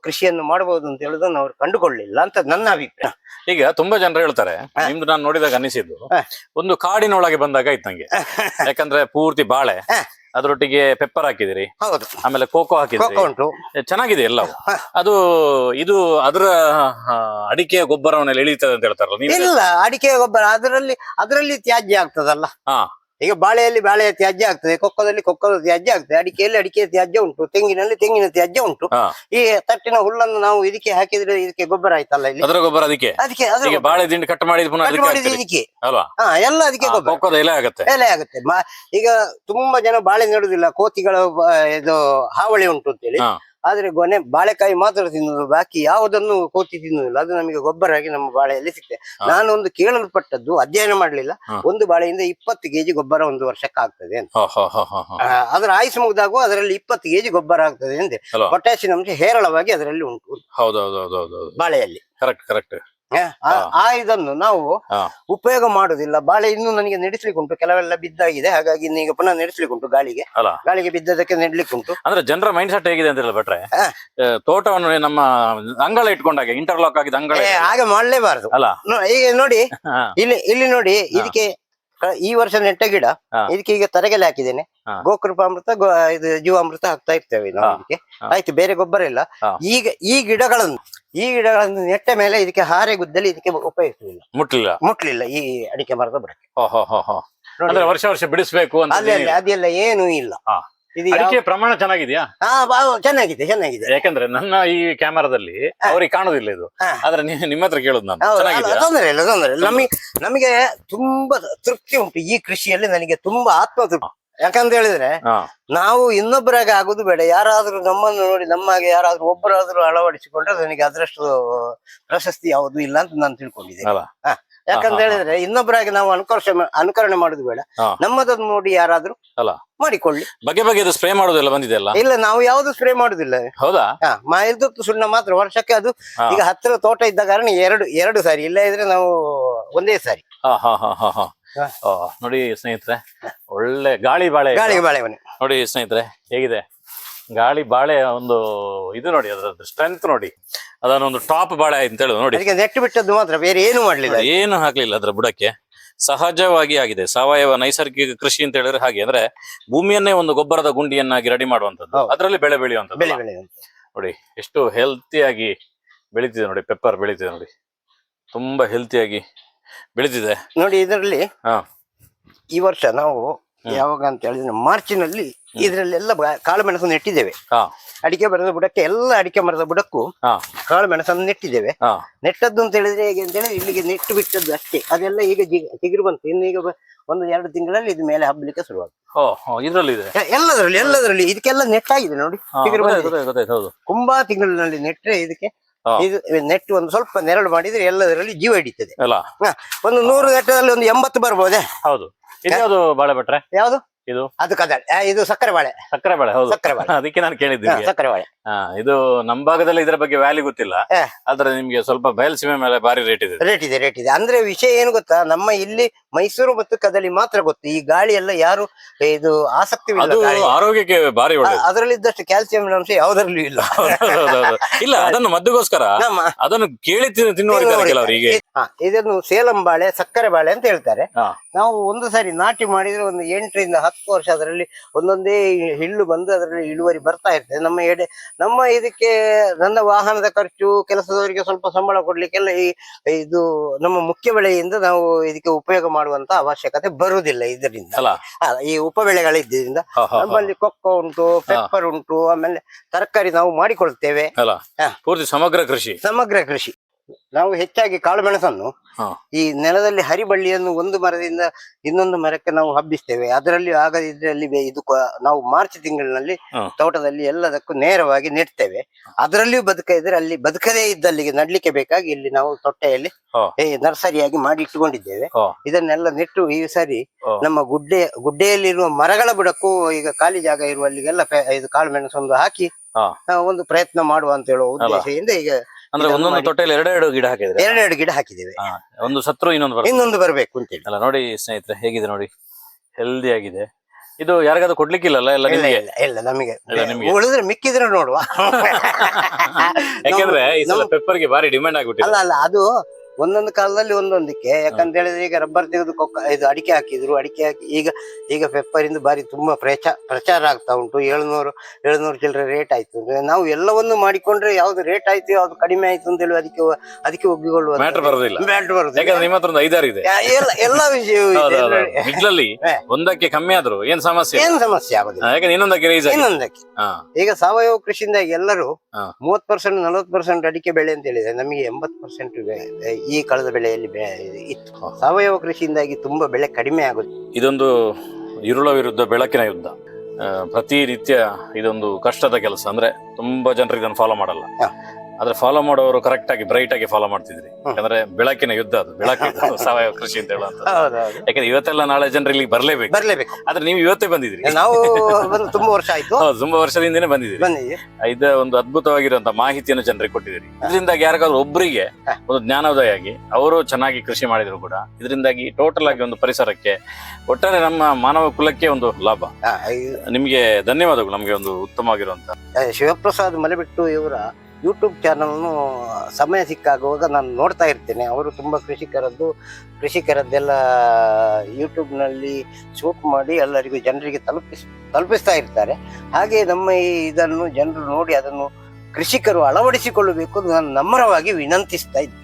ಕೃಷಿಯನ್ನು ಮಾಡಬಹುದು ಅಂತ ಹೇಳುದನ್ನು ಅವ್ರು ಕಂಡುಕೊಳ್ಳಿಲ್ಲ ಅಂತ ನನ್ನ ಅಭಿಪ್ರಾಯ. ಈಗ ತುಂಬಾ ಜನರು ಹೇಳ್ತಾರೆ ನಿಮ್ದು ನಾನು ನೋಡಿದಾಗ ಅನಿಸಿದ್ದು ಹಾ. ಒಂದು ಕಾಡಿನೊಳಗೆ ಬಂದಾಗ ಆಯ್ತು ನಂಗೆ. ಯಾಕಂದ್ರೆ ಪೂರ್ತಿ ಬಾಳೆ. ಅದರೊಟ್ಟಿಗೆ ಪೆಪ್ಪರ್ ಹಾಕಿದಿರಿ. ಹೌದು. ಆಮೇಲೆ ಕೋಕೋ ಹಾಕಿದ್ರಿ. ಕೋಕೋ ಉಂಟು. ಚೆನ್ನಾಗಿದೆ ಎಲ್ಲವೂ ಅದು ಇದು ಅದರ ಅಡಿಕೆ ಅಡಿಕೆಯ ಗೊಬ್ಬರವನ್ನೆಲ್ಲ ಎಳೀತದೆ ಅಂತ ಹೇಳ್ತಾರಲ್ಲ ನೀವು. ಇಲ್ಲ ಅಡಿಕೆ ಗೊಬ್ಬರ ಅದರಲ್ಲಿ ಅದರಲ್ಲಿ ತ್ಯಾಜ್ಯ ಆಗ್ತದಲ್ಲ. ಹಾ. ಈಗ ಬಾಳೆಯಲ್ಲಿ ಬಾಳೆ ತ್ಯಾಜ್ಯ ಆಗ್ತದೆ ಕೊಕ್ಕದಲ್ಲಿ ಕೊಕ್ಕದ ತ್ಯಾಜ್ಯ ಆಗ್ತದೆ ಅಡಿಕೆಯಲ್ಲಿ ಅಡಿಕೆ ತ್ಯಾಜ್ಯ ಉಂಟು ತೆಂಗಿನಲ್ಲಿ ತೆಂಗಿನ ತ್ಯಾಜ್ಯ ಉಂಟು. ಈ ತಟ್ಟಿನ ಹುಲ್ಲನ್ನು ನಾವು ಇದಕ್ಕೆ ಹಾಕಿದ್ರೆ ಇದಕ್ಕೆ ಗೊಬ್ಬರ ಆಯ್ತಲ್ಲ ಇಲ್ಲಿ? ಅದರ ಗೊಬ್ಬರ ಅದಕ್ಕೆ? ಅದಕ್ಕೆ ಅದಕ್ಕೆ ಬಾಳೆ ದಿಂಡು ಕಟ್ ಮಾಡಿದ ಪುನಃ. ಇದಕ್ಕೆ. ಅಲ್ವಾ? ಹಾ ಎಲ್ಲ ಅದಕ್ಕೆ ಗೊಬ್ಬರ. ಎಲೆ ಆಗುತ್ತೆ. ಎಲೆ ಆಗುತ್ತೆ. ಈಗ ತುಂಬಾ ಜನ ಬಾಳೆ ನೆಡುದಿಲ್ಲ ಕೋತಿಗಳ ಇದು ಹಾವಳಿ ಉಂಟು ಅಂತೇಳಿ. ಆದ್ರೆ ಗೊನೆ ಬಾಳೆಕಾಯಿ ಮಾತ್ರ ತಿನ್ನುವುದು ಬಾಕಿ ಯಾವುದನ್ನು ಕೋತಿ ತಿನ್ನುವುದಿಲ್ಲ ಅದು ನಮಗೆ ಗೊಬ್ಬರ ಆಗಿ ನಮ್ಮ ಬಾಳೆಯಲ್ಲಿ ಸಿಗ್ತದೆ. ನಾನು ಒಂದು ಕೇಳಲ್ಪಟ್ಟದ್ದು ಅಧ್ಯಯನ ಮಾಡಲಿಲ್ಲ. ಒಂದು ಬಾಳೆಯಿಂದ ಇಪ್ಪತ್ತು ಕೆಜಿ ಗೊಬ್ಬರ ಒಂದು ವರ್ಷಕ್ಕೆ ಆಗ್ತದೆ ಅಂತ. ಅದ್ರ ಆಯುಸ್ ಮುಗಿದಾಗ ಅದರಲ್ಲಿ ಇಪ್ಪತ್ತು ಕೆಜಿ ಗೊಬ್ಬರ ಆಗ್ತದೆ ಅಂದ್ರೆ? ಪೊಟ್ಯಾಸಿಯಂ ಅಂಶ ಹೇರಳವಾಗಿ ಅದರಲ್ಲಿ ಉಂಟು. ಹೌದು ಹೌದು ಹೌದು ಹೌದು ಹೌದು ಬಾಳೆಯಲ್ಲಿ. ಕರೆಕ್ಟ್ ಕರೆಕ್ಟ್ ಆ, ಇದನ್ನು ನಾವು ಉಪಯೋಗ ಮಾಡುದಿಲ್ಲ ಬಾಳೆ ಇನ್ನು ನನಗೆ ನೆಡಿಸ್ಲಿಕ್ಕೆ ಉಂಟು ಕೆಲವೆಲ್ಲ ಬಿದ್ದಾಗಿದೆ. ಹಾಗಾಗಿ ಈಗ ಪುನಃ ನಡೆಸ್ಲಿಕ್ಕೆ ಉಂಟು ಗಾಳಿಗೆ ಗಾಳಿಗೆ ಬಿದ್ದದಕ್ಕೆ ನೆಡ್ಲಿಕ್ಕುಂಟು. ಅಂದ್ರೆ ಜನರ ಮೈಂಡ್ ಸೆಟ್ ಹೇಗಿದೆ ಅಂತ ಬಿಟ್ರೆ. ತೋಟವನ್ನು ನಮ್ಮ ಅಂಗಳ ಇಟ್ಕೊಂಡಾಗ ಇಂಟರ್ಲಾಕ್ ಆಗಿದೆ ಅಂಗಳ ಹಾಗೆ ಮಾಡಲೇಬಾರದು. ಅಲ್ಲ ಈಗ ನೋಡಿ ಇಲ್ಲಿ ಇಲ್ಲಿ ನೋಡಿ ಇದಕ್ಕೆ ಈ ವರ್ಷ ನೆಟ್ಟ ಗಿಡ. ಇದಕ್ಕೆ ಈಗ ತರಗೆಲೆ ಹಾಕಿದ್ದೇನೆ. ಗೋಕೃಪ ಅಮೃತ ಗೋ- ಇದು ಜೀವಾಮೃತ ಹಾಕ್ತಾ ಇರ್ತೇವೆ ನಾವು ಇದಕ್ಕೆ. ಆಯ್ತು ಬೇರೆ ಗೊಬ್ಬರ ಇಲ್ಲ. ಈಗ ಈ ಗಿಡಗಳನ್ನು ಈ ಗಿಡಗಳನ್ನು ನೆಟ್ಟ ಮೇಲೆ ಇದಕ್ಕೆ ಹಾರೆ ಗುದ್ದಲಿ ಇದಕ್ಕೆ ಉಪಯೋಗಿಸಲಿಲ್ಲ ಮುಟ್ಲಿಲ್ಲ. ಮುಟ್ಲಿಲ್ಲ ಈ ಅಡಿಕೆ ಮರದ ಬರಕ್ಕೆ ವರ್ಷ ವರ್ಷ ಬಿಡಿಸ್ಬೇಕು ಅದೆಲ್ಲ ಏನೂ ಇಲ್ಲ. ಇದು ಯಾವ- ಪ್ರಮಾಣ ಚೆನ್ನಾಗಿದ್ಯಾ? ಹಾ ಬಾ- ಚೆನ್ನಾಗಿದೆ ಚೆನ್ನಾಗಿದೆ. ಯಾಕಂದ್ರೆ ನನ್ನ ಈ ಕ್ಯಾಮರಾದಲ್ಲಿ ಅವ್ರಿಗೆ ಕಾಣುದಿಲ್ಲ ಇದು. ಹಾ. ಆದ್ರೆ ನೀ- ನಿಮ್ಮ ಹತ್ರ ಕೇಳುದು ನಾನು. ಹೌದು, ಅಲ್ಲ, ಚೆನ್ನಾಗಿದ್ಯಾ? ತೊಂದರೆ ಇಲ್ಲ ತೊಂದರೆ ಇಲ್ಲ. ನಮಗೆ ನಮಗೆ ತುಂಬಾ ತೃಪ್ತಿ ಉಂಟು ಈ ಕೃಷಿಯಲ್ಲಿ ನನಗೆ ತುಂಬಾ ಆತ್ಮ ತೃಪ್ತಿ ಯಾಕಂತ ಹೇಳಿದ್ರೆ ಹಾ. ನಾವು ಇನ್ನೊಬ್ಬರಾಗ ಆಗುದು ಬೇಡ. ಯಾರಾದ್ರೂ ನಮ್ಮನ್ನು ನೋಡಿ ನಮ್ಮ ಹಾಗೆ ಯಾರಾದ್ರೂ ಒಬ್ಬರಾದ್ರೂ ಅಳವಡಿಸಿಕೊಂಡ್ರೆ ನನಗೆ ಅದರಷ್ಟು ಪ್ರಶಸ್ತಿ ಯಾವುದು ಇಲ್ಲ ಅಂತ ನಾನು ತಿಳ್ಕೊಂಡಿದ್ದೇನೆ. ಅಲ್ಲ. ಹಾ. ಯಾಕಂತ ಹೇಳಿದ್ರೆ ಇನ್ನೊಬ್ಬರಾಗಿ ನಾವು ಅನುಕರ್ಷ ಅನುಕರಣೆ ಮಾಡುದು ಬೇಡ. ನಮ್ಮದನ್ನು ನೋಡಿ ಯಾರಾದ್ರೂ ಅಲ್ಲ. ಮಾಡಿಕೊಳ್ಳಿ. ಬಗೆ ಬಗೆದು ಸ್ಪ್ರೇ ಮಾಡೋದೆಲ್ಲ ಬಂದಿದೆ ಅಲ್ಲ? ಇಲ್ಲ ನಾವು ಯಾವ್ದು ಸ್ಪ್ರೇ ಮಾಡುದಿಲ್ಲ. ಹೌದಾ? ಹಾ ಮಾಯಿಲ್ದತ್ತು ಸುಣ್ಣ ಮಾತ್ರ. ವರ್ಷಕ್ಕೆ ಅದು ಈಗ ಹತ್ತಿರ ತೋಟ ಇದ್ದ ಕಾರಣ ಎರಡು ಎರಡು ಸಾರಿ. ಇಲ್ಲ ಇದ್ರೆ ನಾವು ಒಂದೇ ಸಾರಿ. ನೋಡಿ ಸ್ನೇಹಿತರೆ ಒಳ್ಳೆ ಗಾಳಿ ಬಾಳೆ ಗಾಳಿ ಬಾಳೆ ನೋಡಿ ಸ್ನೇಹಿತರೆ ಹೇಗಿದೆ? ಗಾಳಿ ಬಾಳೆ ಒಂದು ಇದು ನೋಡಿ ಅದರದ್ದು ಸ್ಟ್ರೆಂತ್ ನೋಡಿ. ಅದನ್ನ ಒಂದು ಟಾಪ್ ಬಾಳೆ ಅಂತ ಹೇಳುದು ನೋಡಿ. ಅದಕ್ಕೆ ನೆಟ್ಟು ಬಿಟ್ಟದ್ದು ಮಾತ್ರ ಬೇರೆ ಏನು ಮಾಡ್ಲಿಲ್ಲ. ಏನು ಹಾಕ್ಲಿಲ್ಲ ಅದ್ರ ಬುಡಕ್ಕೆ. ಸಹಜವಾಗಿ ಆಗಿದೆ. ಸಾವಯವ ನೈಸರ್ಗಿಕ ಕೃಷಿ ಅಂತ ಹೇಳಿದ್ರೆ ಹಾಗೆ. ಅಂದ್ರೆ ಭೂಮಿಯನ್ನೇ ಒಂದು ಗೊಬ್ಬರದ ಗುಂಡಿಯನ್ನಾಗಿ ರೆಡಿ ಮಾಡುವಂತದ್ದು ಅದರಲ್ಲಿ ಬೆಳೆ ಬೆಳೆಯುವಂತದ್ದು ಬೆಳೆ ಬೆಳೆ ನೋಡಿ ಎಷ್ಟು ಹೆಲ್ತಿಯಾಗಿ ಬೆಳೀತಿದೆ ನೋಡಿ ಪೆಪ್ಪರ್ ಬೆಳೀತಿದೆ ನೋಡಿ. ತುಂಬಾ ಹೆಲ್ತಿಯಾಗಿ ಬೆಳೀತಿದೆ. ನೋಡಿ ಇದರಲ್ಲಿ ಹ. ಈ ವರ್ಷ ನಾವು ಯಾವಾಗ ಅಂತ ಹೇಳಿದ್ರೆ ಮಾರ್ಚಿನಲ್ಲಿ ಇದರಲ್ಲೆಲ್ಲ ಕಾಳು ಮೆಣಸು ನೆಟ್ಟಿದ್ದೇವೆ. ಅಡಿಕೆ ಮರದ ಬುಡಕ್ಕೆ ಎಲ್ಲ ಅಡಿಕೆ ಮರದ ಬುಡಕ್ಕೂ ಕಾಳು ಮೆಣಸನ್ನು ನೆಟ್ಟಿದ್ದೇವೆ. ನೆಟ್ಟದ್ದು ಅಂತ ಹೇಳಿದ್ರೆ ಹೇಗೆ ಅಂತ ಹೇಳಿದ್ರೆ ಇಲ್ಲಿಗೆ ನೆಟ್ಟು ಬಿಟ್ಟದ್ದು ಅಷ್ಟೇ. ಅದೆಲ್ಲ ಈಗ ಚಿಗುರು ಬಂತು. ಇನ್ನು ಈಗ ಒಂದು ಎರಡು ತಿಂಗಳಲ್ಲಿ ಇದು ಮೇಲೆ ಹಬ್ಬಲಿಕ್ಕೆ ಶುರುವಾಗ ಎಲ್ಲದರಲ್ಲಿ ಎಲ್ಲದರಲ್ಲಿ ಇದಕ್ಕೆಲ್ಲ ನೆಟ್ಟಾಗಿದೆ ನೋಡಿ. ತುಂಬಾ ತಿಂಗಳಲ್ಲಿ ತಿಂಗಳಿನಲ್ಲಿ ನೆಟ್ರೆ ಇದಕ್ಕೆ ಇದು ನೆಟ್ಟು ಒಂದು ಸ್ವಲ್ಪ ನೆರಳು ಮಾಡಿದ್ರೆ ಎಲ್ಲದರಲ್ಲಿ ಜೀವ ಹಿಡಿತದೆ. ಅಲ್ಲ. ಒಂದು ನೂರು ಗಟ್ಟದಲ್ಲಿ ಒಂದು ಎಂಬತ್ತು ಬರ್ಬೋದೇ? ಹೌದು. ಇದ್ಯಾವುದು ಬಾಳೆ ಭಟ್ರೆ? ಯಾವುದು? ಇದು? ಅದು ಕದಳೆ ಆ, ಇದು ಸಕ್ಕರೆ ಬಾಳೆ. ಸಕ್ಕರೆ ಬಾಳೆ ಹೌದು. ಸಕ್ಕರೆ ಬಾಳೆ. [LAUGHS] ಅದಕ್ಕೆ ನಾನು ಕೇಳಿದ್ದೆ ಹಾ, ನಿಮ್ಗೆ. ಸಕ್ಕರೆ ಬಾಳೆ. ಹಾ ಇದು ನಮ್ಮ ಭಾಗದಲ್ಲಿ ಇದರ ಬಗ್ಗೆ ವ್ಯಾಲ್ಯೂ ಗೊತ್ತಿಲ್ಲ. ಹಾ. ಆದ್ರೆ ನಿಮ್ಗೆ ಸ್ವಲ್ಪ ಬಯಲ್ಸೀಮೆ ಮೇಲೆ ಬಾರಿ ರೇಟ್ ಇದೆ. ರೇಟ್ ಇದೆ ರೇಟ್ ಇದೆ. ಅಂದ್ರೆ ವಿಷಯ ಏನು ಗೊತ್ತಾ? ನಮ್ಮ ಇಲ್ಲಿ ಮೈಸೂರು ಮತ್ತು ಕದಲಿ ಮಾತ್ರ ಗೊತ್ತು. ಈ ಗಾಳಿ ಎಲ್ಲ ಯಾರು ಇದು ಆಸಕ್ತಿ ಅದು ಆರೋಗ್ಯಕ್ಕೆ ಭಾರಿ ಒಳ್ಳೆಯದು ಅದರಲ್ಲಿದ್ದಷ್ಟು ಕ್ಯಾಲ್ಸಿಯಂ ಅಂಶ ಯಾವ್ದ್ರಲ್ಲೂ ಇಲ್ಲ. ಹೌದೌದೌದು. ಇಲ್ಲ ಅದನ್ನು ಮದ್ದುಗೋಸ್ಕರ ನಮ್ಮ ಅದನ್ನು ಕೇಳಿ ತಿನ್ನುವ ತಿನ್ನುವರಿದ್ದಾರೆ ಕೆಲವರು ಹೀಗೆ. ಹಾ, ಇದನ್ನು ಸೇಲಂ ಬಾಳೆ ಸಕ್ಕರೆ ಬಾಳೆ ಅಂತ ಹೇಳ್ತಾರೆ. ಹಾ. ನಾವು ಒಂದು ಸಾರಿ ನಾಟಿ ಮಾಡಿದ್ರೆ ಒಂದು ಎಂಟರಿಂದ ಹತ್ತು ವರ್ಷ ಅದರಲ್ಲಿ ಒಂದೊಂದೇ ಹಿಳ್ಳು ಬಂದು ಅದರಲ್ಲಿ ಇಳುವರಿ ಬರ್ತಾ ಇರ್ತದೆ. ನಮ್ಮ ಎಡೆ ನಮ್ಮ ಇದಕ್ಕೆ ನನ್ನ ವಾಹನದ ಖರ್ಚು ಕೆಲಸದವರಿಗೆ ಸ್ವಲ್ಪ ಸಂಬಳ ಕೊಡ್ಲಿಕ್ಕೆಲ್ಲ ಈ ಇದು ನಮ್ಮ ಮುಖ್ಯ ಬೆಳೆಯಿಂದ ನಾವು ಇದಕ್ಕೆ ಉಪಯೋಗ ಮಾಡುವಂತ ಅವಶ್ಯಕತೆ ಬರುವುದಿಲ್ಲ ಇದರಿಂದ. ಅಲ್ಲ. ಈ ಹಾ, ಹಾ. ನಮ್ಮಲ್ಲಿ ಕೊಕ್ಕೋ ಉಂಟು ಪೆಪ್ಪರ್ ಉಂಟು ಆಮೇಲೆ ತರಕಾರಿ ನಾವು ಮಾಡಿಕೊಳ್ತೇವೆ. ಪೂರ್ತಿ ಸಮಗ್ರ ಕೃಷಿ. ಸಮಗ್ರ ಕೃಷಿ. ನಾವು ಹೆಚ್ಚಾಗಿ ಕಾಳು ಮೆಣಸನ್ನು ಈ ನೆಲದಲ್ಲಿ ಹರಿಬಳ್ಳಿಯನ್ನು ಒಂದು ಮರದಿಂದ ಇನ್ನೊಂದು ಮರಕ್ಕೆ ನಾವು ಹಬ್ಬಿಸ್ತೇವೆ. ಅದರಲ್ಲಿ ಆಗದಿದ್ರಲ್ಲಿ ಇದು ನಾವು ಮಾರ್ಚ್ ತಿಂಗಳಿನಲ್ಲಿ ತೋಟದಲ್ಲಿ ಎಲ್ಲದಕ್ಕೂ ನೇರವಾಗಿ ನೆಡ್ತೇವೆ. ಅದರಲ್ಲಿಯೂ ಬದುಕ ಇದ್ರೆ ಅಲ್ಲಿ ಬದುಕದೇ ಇದ್ದಲ್ಲಿಗೆ ನಡ್ಲಿಕ್ಕೆ ಬೇಕಾಗಿ ಇಲ್ಲಿ ನಾವು ತೊಟ್ಟೆಯಲ್ಲಿ ನರ್ಸರಿಯಾಗಿ ಮಾಡಿ ಇಟ್ಟುಕೊಂಡಿದ್ದೇವೆ. ಇದನ್ನೆಲ್ಲ ನೆಟ್ಟು ಈ ಸಾರಿ ನಮ್ಮ ಗುಡ್ಡೆ ಗುಡ್ಡೆಯಲ್ಲಿರುವ ಮರಗಳ ಬುಡಕ್ಕೂ ಈಗ ಖಾಲಿ ಜಾಗ ಇರುವಲ್ಲಿಗೆಲ್ಲ ಇದು ಕಾಳು ಮೆಣಸೊಂದು ಹಾಕಿ. ಒಂದು ಪ್ರಯತ್ನ ಮಾಡುವ ಅಂತ ಹೇಳುವ ಉದ್ದೇಶದಿಂದ ಈಗ ಅಂದ್ರೆ ಒಂದೊಂದು. ತೊಟ್ಟೆಯಲ್ಲಿ ಎರಡೆರಡು ಗಿಡ ಹಾಕಿದ್ರೆ. ಎರಡೆರಡು ಗಿಡ ಹಾಕಿದ್ದೇವೆ. ಒಂದು ಸತ್ರು ಇನ್ನೊಂದು ಬರ್ತದೆ. ಇನ್ನೊಂದು ಬರ್ಬೇಕು ಅಂತೇಳಿ ಅಲ್ಲ ನೋಡಿ ಸ್ನೇಹಿತರೆ ಹೇಗಿದೆ ನೋಡಿ? ಹೆಲ್ದಿ ಆಗಿದೆ ಇದು ಯಾರಿಗಾದ್ರೂ ಕೊಡ್ಲಿಕ್ಕಿಲ್ಲಲ್ಲ ಎಲ್ಲ ನಿಮಗೆ? ಇಲ್ಲ ನಮಗೆ. ಉಳಿದ್ರೆ ಮಿಕ್ಕಿದ್ರೆ ನೋಡುವ. [LAUGHS] ಯಾಕೆಂದ್ರೆ ಈ ಸಲ ಪೆಪ್ಪರ್ಗೆ ಭಾರಿ ಡಿಮ್ಯಾಂಡ್ ಆಗ್ಬಿಟ್ಟಿದೆ. ಅಲ್ಲ ಅಲ್ಲ ಅದು ಒಂದೊಂದು ಕಾಲದಲ್ಲಿ ಒಂದೊಂದಕ್ಕೆ. ಯಾಕಂತ ಹೇಳಿದ್ರೆ ಈಗ ರಬ್ಬರ್ ತೆಗೆದು ಕೊಕ್ಕ ಇದು ಅಡಿಕೆ ಹಾಕಿದ್ರು ಅಡಿಕೆ ಹಾಕಿ ಈಗ ಈಗ ಪೆಪ್ಪರ್ ಇಂದ ಬಾರಿ ತುಂಬಾ ಪ್ರಚಾರ ಪ್ರಚಾರ ಆಗ್ತಾ ಉಂಟು. ಏಳ್ನೂರು ಏಳ್ನೂರು ಚಿಲ್ಲರೆ ರೇಟ್ ಆಯ್ತು. ಅಂದ್ರೆ ನಾವು ಎಲ್ಲವನ್ನು ಮಾಡಿಕೊಂಡ್ರೆ ಯಾವ್ದು ರೇಟ್ ಆಯ್ತು ಯಾವ್ದು ಕಡಿಮೆ ಆಯ್ತು ಅಂತ ಹೇಳಿ ಅದಕ್ಕೆ ಅದಕ್ಕೆ ಒಗ್ಗಿಕೊಳ್ಳುವ ಮ್ಯಾಟರ್ ಬರೋದಿಲ್ಲ. ಬ್ಯಾಟ್ ಬರುದು ಯಾಕಂದ್ರೆ ನಿಮ್ಮ ಹತ್ರ ಒಂದು ಐದಾರು ಇದೆ. ಎಲ್ಲ [LAUGHS] ಮಿಡ್ಲಲ್ಲಿ ಒಂದಕ್ಕೆ ಕಮ್ಮಿ ಆದ್ರೂ ಏನ್ ಸಮಸ್ಯೆ ಏನ್ ಸಮಸ್ಯೆ ಆಗುದಿಲ್ಲ. ಯಾಕಂದ್ರೆ ಇನ್ನೊಂದಕ್ಕೆ ರೈಸ್ ಇನ್ನೊಂದಕ್ಕೆ. ಈಗ ಸಾವಯವ ಕೃಷಿಯಿಂದ ಎಲ್ಲರೂ. ಮೂವತ್ ಪರ್ಸೆಂಟ್ ನಲವತ್ ಪರ್ಸೆಂಟ್ ಅಡಿಕೆ ಬೆಳೆ ಅಂತ ಹೇಳಿದ್ರೆ ನಮಗೆ ಎಂಬತ್ ಪರ್ಸೆಂಟ್ ಈ ಕಳೆದ ಬೆಳೆಯಲ್ಲಿ ಬೆ- ಇತ್ತು. ಸಾವಯವ ಕೃಷಿಯಿಂದಾಗಿ ತುಂಬಾ ಬೆಳೆ ಕಡಿಮೆ ಆಗುತ್ತೆ. ಇದೊಂದು ಇರುಳ ವಿರುದ್ಧ ಬೆಳಕಿನ ಯುದ್ಧ. ಪ್ರತಿ ಪ್ರತಿನಿತ್ಯ ಇದೊಂದು ಕಷ್ಟದ ಕೆಲಸ. ಅಂದ್ರೆ ತುಂಬಾ ಜನರು ಇದನ್ನು ಫಾಲೋ ಮಾಡಲ್ಲ. ಆದ್ರೆ ಫಾಲೋ ಮಾಡೋರು ಕರೆಕ್ಟ್ ಆಗಿ ಬ್ರೈಟ್ ಆಗಿ ಫಾಲೋ ಮಾಡ್ತಿದ್ರಿ. ಯಾಕಂದ್ರೆ ಬೆಳಕಿನ ಯುದ್ಧ ಅದು ಬೆಳಕಿನ ಸಾವಯವ ಕೃಷಿ ಅಂತ ಹೇಳುವಂತ ಯಾಕಂದ್ರೆ ಇವತ್ತೆಲ್ಲ ನಾಳೆ ಜನರು ಇಲ್ಲಿ ಬರ್ಲೇಬೇಕು. ಬರ್ಲೇಬೇಕು. ಆದ್ರೆ ನೀವು ಇವತ್ತೇ ಬಂದಿದ್ರಿ ನಾವು ತುಂಬಾ ವರ್ಷ ಆಯ್ತು. ತುಂಬಾ ವರ್ಷದಿಂದನೇ ಬಂದಿದ್ದೀರಿ. ಇದ ಒಂದು ಅದ್ಭುತವಾಗಿರುವಂತ ಮಾಹಿತಿಯನ್ನು ಜನರಿಗೆ ಕೊಟ್ಟಿದ್ದೀರಿ. ಇದರಿಂದಾಗಿ ಯಾರಿಗಾದ್ರೂ ಒಬ್ಬರಿಗೆ ಒಂದು ಜ್ಞಾನೋದಯ ಆಗಿ ಅವರು ಚೆನ್ನಾಗಿ ಕೃಷಿ ಮಾಡಿದ್ರು ಕೂಡ ಇದರಿಂದಾಗಿ ಟೋಟಲ್ ಆಗಿ ಒಂದು ಪರಿಸರಕ್ಕೆ ಒಟ್ಟಾರೆ ನಮ್ಮ ಮಾನವ ಕುಲಕ್ಕೆ ಒಂದು ಲಾಭ. ನಿಮಗೆ ಧನ್ಯವಾದಗಳು ನಮಗೆ ಒಂದು ಉತ್ತಮವಾಗಿರುವಂತ ಶಿವಪ್ರಸಾದ್ ಮಲೆಬಿಟ್ಟು ಇವರ ಯೂಟ್ಯೂಬ್ ಚಾನಲ್ನು ಸಮಯ ಸಿಕ್ಕಾಗುವಾಗ ನಾನು ನೋಡ್ತಾ ಇರ್ತೇನೆ. ಅವರು ತುಂಬ ಕೃಷಿಕರದ್ದು, ಕೃಷಿಕರದ್ದೆಲ್ಲ ಯೂಟ್ಯೂಬ್ನಲ್ಲಿ ಶೂಟ್ ಮಾಡಿ ಎಲ್ಲರಿಗೂ ಜನರಿಗೆ ತಲುಪಿಸ್, ತಲುಪಿಸ್ತಾ ಇರ್ತಾರೆ. ಹಾಗೆ ನಮ್ಮ ಈ ಇದನ್ನು ಜನರು ನೋಡಿ ಅದನ್ನು ಕೃಷಿಕರು ಅಳವಡಿಸಿಕೊಳ್ಳಬೇಕು ನಾನು ನಮ್ರವಾಗಿ ವಿನಂತಿಸ್ತಾ ಇದ್ದೇನೆ.